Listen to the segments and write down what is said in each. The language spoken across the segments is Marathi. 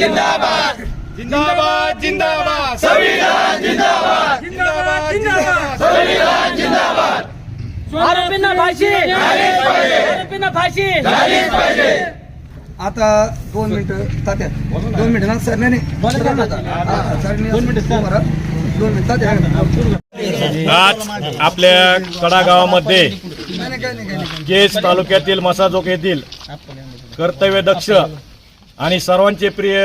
जिंदाबाद. जिंदाबाद संविधान जिंदाबाद. जिंदाबाद जिंदाबाद. संविधान जिंदाबाद. आरोपींना फाशी. आरोपींना फाशी. झालीच पाहिजे. आता दोन मिनिटं तात्या. दोन मिनिटं ना सर नाही दोन मिनिटं दोन मिनिटं तात्या. आज आपल्या कडा गावामध्ये नाही नाही काही नाही काही नाही. केस तालुक्यातील मसाजोग येथील कर्तव्यदक्ष आणि सर्वांचे प्रिय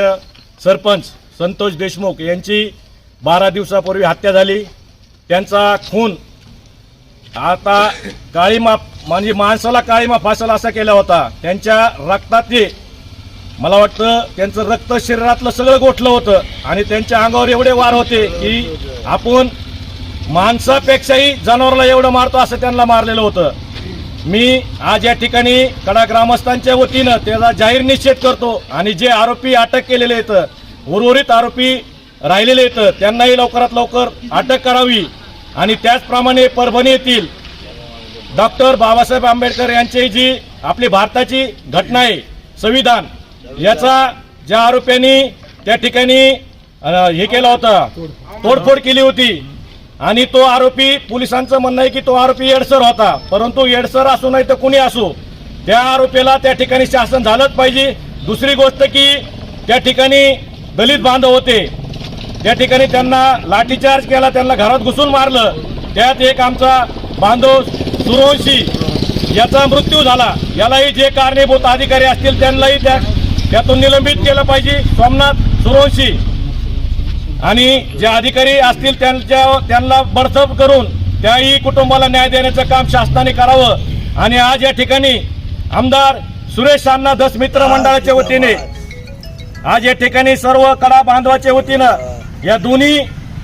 सरपंच संतोष देशमुख यांची बारा दिवसापूर्वी हत्या झाली. त्यांचा खून आता काळीमा म्हणजे माणसाला काळीमा फासल असा केला होता. त्यांच्या रक्तातले मला वाटतं त्यांचं रक्त शरीरातलं सगळं गोठलं होतं. आणि त्यांच्या अंगावर एवढे वार होते की आपण माणसापेक्षाही जनावरला एवढं मारतो असं त्यांना मारलेलं होतं. मी आज या ठिकाणी कडा ग्रामस्थांच्या वतीनं त्याचा जाहीर निषेध करतो आणि जे आरोपी अटक केलेले आहेत उर्वरित आरोपी राहिलेले आहेत त्यांनाही लवकरात लवकर अटक करावी. आणि त्याचप्रमाणे परभणी येथील डॉक्टर बाबासाहेब आंबेडकर यांची जी आपली भारताची घटना आहे संविधान याचा ज्या आरोप्यांनी त्या ठिकाणी हे केलं होतं तोडफोड केली होती आणि तो आरोपी पोलिसांचं म्हणणं आहे की तो आरोपी येडसर होता. परंतु येडसर असू नाही तर कुणी असो? त्या आरोपीला त्या ठिकाणी शासन झालंच पाहिजे. दुसरी गोष्ट की त्या ठिकाणी दलित बांधव होते. त्या ठिकाणी त्यांना लाठीचार्ज केला त्यांना घरात घुसून मारलं. त्यात एक आमचा बांधव सुरवंशी याचा मृत्यू झाला. यालाही जे कारणीभूत अधिकारी असतील त्यांनाही त्या त्यातून निलंबित केलं पाहिजे. सोमनाथ सुरवंशी आणि जे अधिकारी असतील त्यांच्या त्यांना बडतप करून त्याही कुटुंबाला न्याय देण्याचं काम शासनाने करावं. आणि आज या ठिकाणी आमदार सुरेश अण्णा दस मित्र मंडळाच्या वतीने आज या ठिकाणी सर्व कडा बांधवाच्या वतीनं या दोन्ही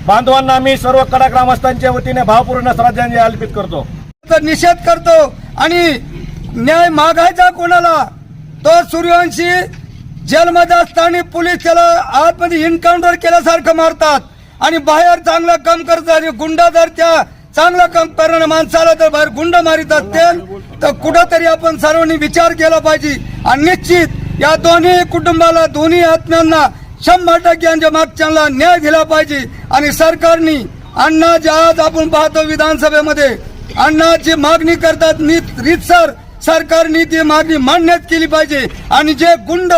बांधवांना मी सर्व कडा ग्रामस्थांच्या वतीने भावपूर्ण श्रद्धांजली अर्पित करतो. निषेध करतो आणि न्याय मागायचा कोणाला? तो सूर्यवंशी जेलमध्ये असताना पोलीस त्याला आतमध्ये इन्काउंटर केल्यासारखं मारतात. आणि बाहेर चांगलं काम करतात आणि गुंडा जर त्या चांगलं काम करणाऱ्या माणसाला तर बाहेर गुंड मारित असतील तर कुठंतरी आपण सर्वांनी विचार केला पाहिजे. आणि निश्चित या दोन्ही कुटुंबाला दोन्ही आत्म्यांना शंभर टक्के यांच्या मागच्यांना न्याय दिला पाहिजे. आणि सरकारने अण्णा जे आज आपण पाहतो विधानसभेमध्ये अण्णाची मागणी करतात नीत रीतसर सरकारने ती मागणी मान्यच केली पाहिजे. आणि जे गुंड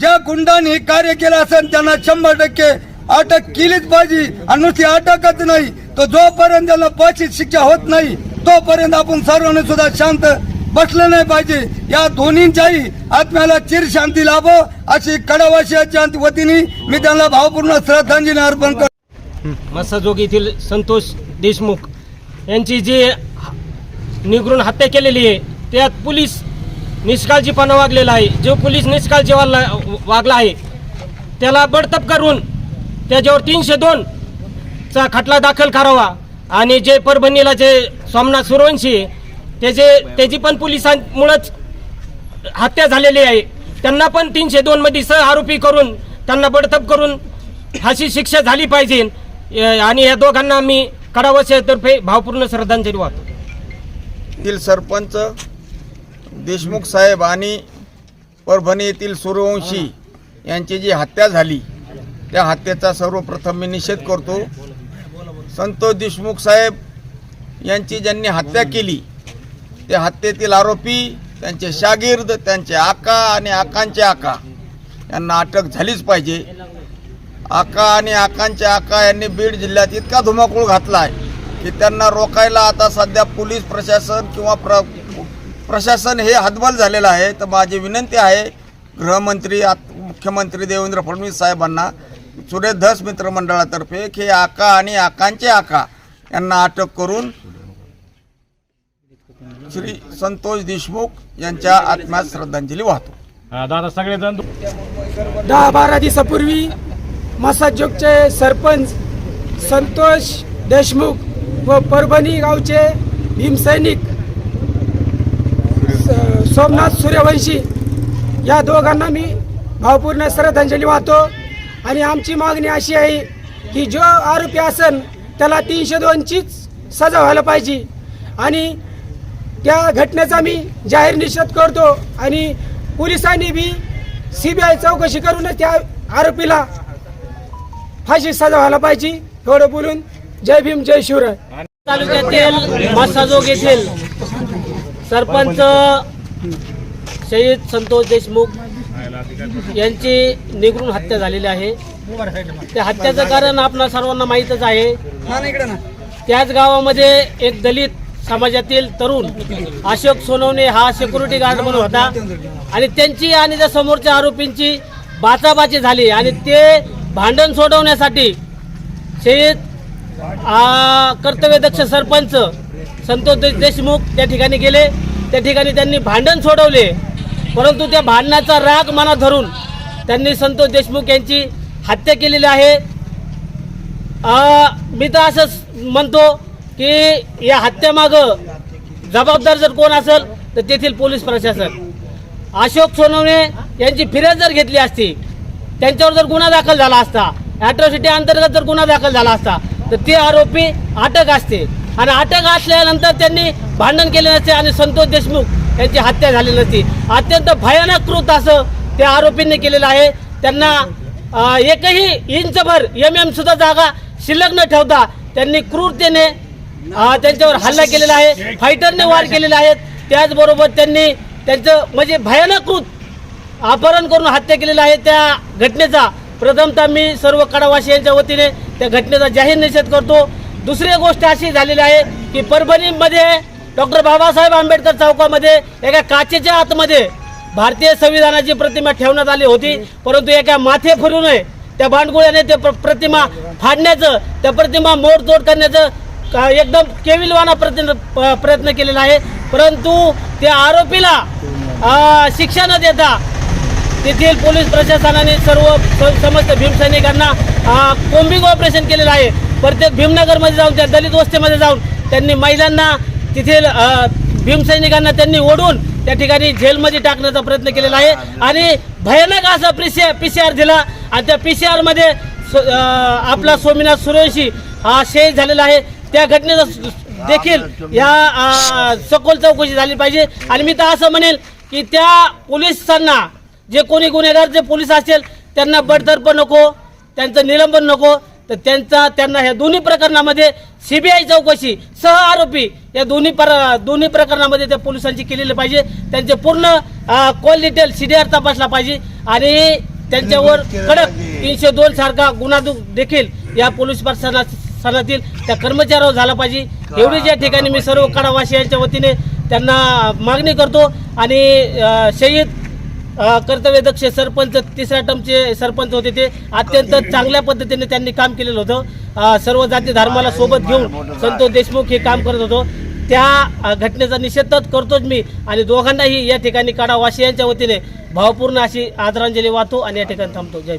ज्या गुंडांनी हे कार्य केलं असेल त्यांना शंभर टक्के अटक केलीच पाहिजे. आणि नुसती अटकच नाही. तो जोपर्यंत त्यांना पक्षित शिक्षा होत नाही तोपर्यंत आपण सर्वांनी सुद्धा शांत बसलं नाही पाहिजे. या दोन्हींच्याही आत्म्याला चिर शांती लाभो अशी कडावाशियाच्या वतीने मी त्यांना भावपूर्ण श्रद्धांजली अर्पण करतो. मसाजोग येथील संतोष देशमुख यांची जी निगरून हत्या केलेली आहे त्यात पोलीस निष्काळजीपणा वागलेला आहे. जो पोलीस निष्काळजी वागला वागला आहे त्याला बडतप करून त्याच्यावर तीनशे दोन चा खटला दाखल करावा. आणि जे परभणीला जे सोमनाथ सुरवंशी आहे, त्याचे त्याची पण पोलिसांमुळंच हत्या झालेली आहे. त्यांना पण तीनशे दोनमध्ये सह आरोपी करून त्यांना बडतप करून अशी शिक्षा झाली पाहिजे. आणि या दोघांना मी कडावशातर्फे भावपूर्ण श्रद्धांजली वाहतो. सरपंच देशमुख साहेब आणि परभणी येथील सूर्यवंशी यांची जी हत्या झाली त्या हत्येचा सर्वप्रथम मी निषेध करतो. संतोष देशमुख साहेब यांची ज्यांनी हत्या केली त्या हत्येतील आरोपी त्यांचे शागिर्द त्यांचे आका आणि आकांचे आका यांना अटक झालीच पाहिजे. आका आणि आकांचे आका यांनी बीड जिल्ह्यात इतका धुमाकूळ घातला आहे की त्यांना रोखायला आता सध्या पोलीस प्रशासन किंवा प्र प्रशासन हे हतबल झालेलं आहे. तर माझी विनंती आहे गृहमंत्री आत- मुख्यमंत्री देवेंद्र फडणवीस साहेबांना सुरेश धस मित्र मंडळातर्फे की आका आणि आकांचे आका यांना अटक करून श्री संतोष देशमुख यांच्या आत्म्यात श्रद्धांजली वाहतो. हा, दादा सगळेजण दहा बारा दिवसापूर्वी मसाजोगचे सरपंच संतोष देशमुख व परभणी गावचे भीमसैनिक सोमनाथ सूर्यवंशी या दोघांना मी भावपूर्ण श्रद्धांजली वाहतो. आणि आमची मागणी अशी आहे की जो आरोपी असन त्याला तीनशे दोनचीच सजा व्हायला पाहिजे. आणि त्या घटनेचा मी जाहीर निषेध करतो आणि पोलिसांनी बी आय चौकशी करूनच त्या आरोपीला फाशी सजा व्हायला पाहिजे. एवढं बोलून जय भीम जय शिवराय. तालुक्यातील मसाजोग येथील सरपंच शहीद संतोष देशमुख यांची निगडून हत्या झालेली आहे. त्या हत्याचं कारण आपणा सर्वांना माहीतच आहे. त्याच गावामध्ये एक दलित समाजातील तरुण अशोक सोनवणे हा सिक्युरिटी गार्ड म्हणून होता. आणि त्यांची आणि त्या समोरच्या आरोपींची बाचाबाची झाली. आणि ते भांडण सोडवण्यासाठी शहीद कर्तव्यदक्ष सरपंच संतोष देशमुख त्या ठिकाणी गेले. त्या ठिकाणी त्यांनी भांडण सोडवले. परंतु त्या भांडणाचा राग मनात धरून त्यांनी संतोष देशमुख यांची हत्या केलेली आहे. मी तर असं म्हणतो की या हत्येमागं जबाबदार जर कोण असेल तर तेथील पोलीस प्रशासन. अशोक सोनवणे यांची फिर्याद जर घेतली असती त्यांच्यावर जर गुन्हा दाखल झाला असता ॲट्रॉसिटी अंतर्गत जर गुन्हा दाखल झाला असता तर ते आरोपी अटक असते. आणि अटक असल्यानंतर त्यांनी भांडण केले नसते आणि संतोष देशमुख यांची हत्या झाली नसती. अत्यंत भयानक कृत असं त्या आरोपींनी केलेलं आहे. त्यांना एकही इंचभर एम एम सुद्धा जागा शिल्लक न ठेवता त्यांनी क्रूरतेने त्यांच्यावर हल्ला केलेला आहे. फायटरने वार केलेले आहेत. त्याचबरोबर त्यांनी त्यांचं म्हणजे भयानक कृत अपहरण करून हत्या केलेली आहे. त्या घटनेचा प्रथमतः मी सर्व कडावासियांच्या वतीने त्या घटनेचा जाहीर निषेध करतो. दुसरी गोष्ट अशी झालेली आहे की परभणीमध्ये डॉक्टर बाबासाहेब आंबेडकर चौकामध्ये एका काचेच्या आतमध्ये भारतीय संविधानाची प्रतिमा ठेवण्यात आली होती. परंतु एका माथे फिरू नये त्या भांडगुळ्याने ते प्र- प्रतिमा फाडण्याचं त्या प्रतिमा मोडतोड करण्याचं का- एकदम केविलवाना प्रयत्न प- प्रयत्न केलेला आहे. परंतु त्या आरोपीला शिक्षा न देता तेथील पोलीस प्रशासनाने सर्व समस्त भीमसैनिकांना अ, कोम्बिंग ऑपरेशन केलेलं आहे. प्रत्येक भीमनगरमध्ये जाऊन त्या दलित वस्तीमध्ये जाऊन त्यांनी महिलांना तेथील भीमसैनिकांना त्यांनी ओढून त्या ठिकाणी जेलमध्ये टाकण्याचा प्रयत्न केलेला आहे. आणि भयानक असा P C P C R दिला. आणि त्या पी सी आरमध्ये आपला स्वामीनाथ सुरेशी हा शहीद झालेला आहे. त्या घटनेचा देखील या सखोल चौकशी झाली पाहिजे. आणि मी तर असं म्हणेल की त्या पोलिसांना जे कोणी गुन्हेगार जे पोलीस असेल त्यांना बडतर्फ नको त्यांचं निलंबन नको. तर त्यांचा त्यांना ह्या दोन्ही प्रकरणामध्ये सीबीआय चौकशी सह आरोपी या दोन्ही पर दोन्ही प्रकरणामध्ये त्या पोलिसांची केलेली पाहिजे. त्यांचे पूर्ण call detail C D R तपासला पाहिजे. आणि त्यांच्यावर कडक तीनशे दोन सारखा गुन्हा देखील या पोलीस प्रशासनातील त्या कर्मचाऱ्यावर झाला पाहिजे. एवढीच या ठिकाणी मी सर्व कडावासियांच्या वतीने त्यांना मागणी करतो. आणि शहीद कर्तव्यदक्ष सरपंच तिसऱ्या टर्मचे सरपंच होते ते. अत्यंत चांगल्या पद्धतीने त्यांनी काम केलेलं होतं. सर्व जाती धर्माला सोबत घेऊन संतोष देशमुख हे काम करत होतो. त्या घटनेचा निषेध तर करतोच मी आणि दोघांनाही या ठिकाणी काढा वासियांच्या वतीने भावपूर्ण अशी आदरांजली वाहतो आणि या ठिकाणी थांबतो. जय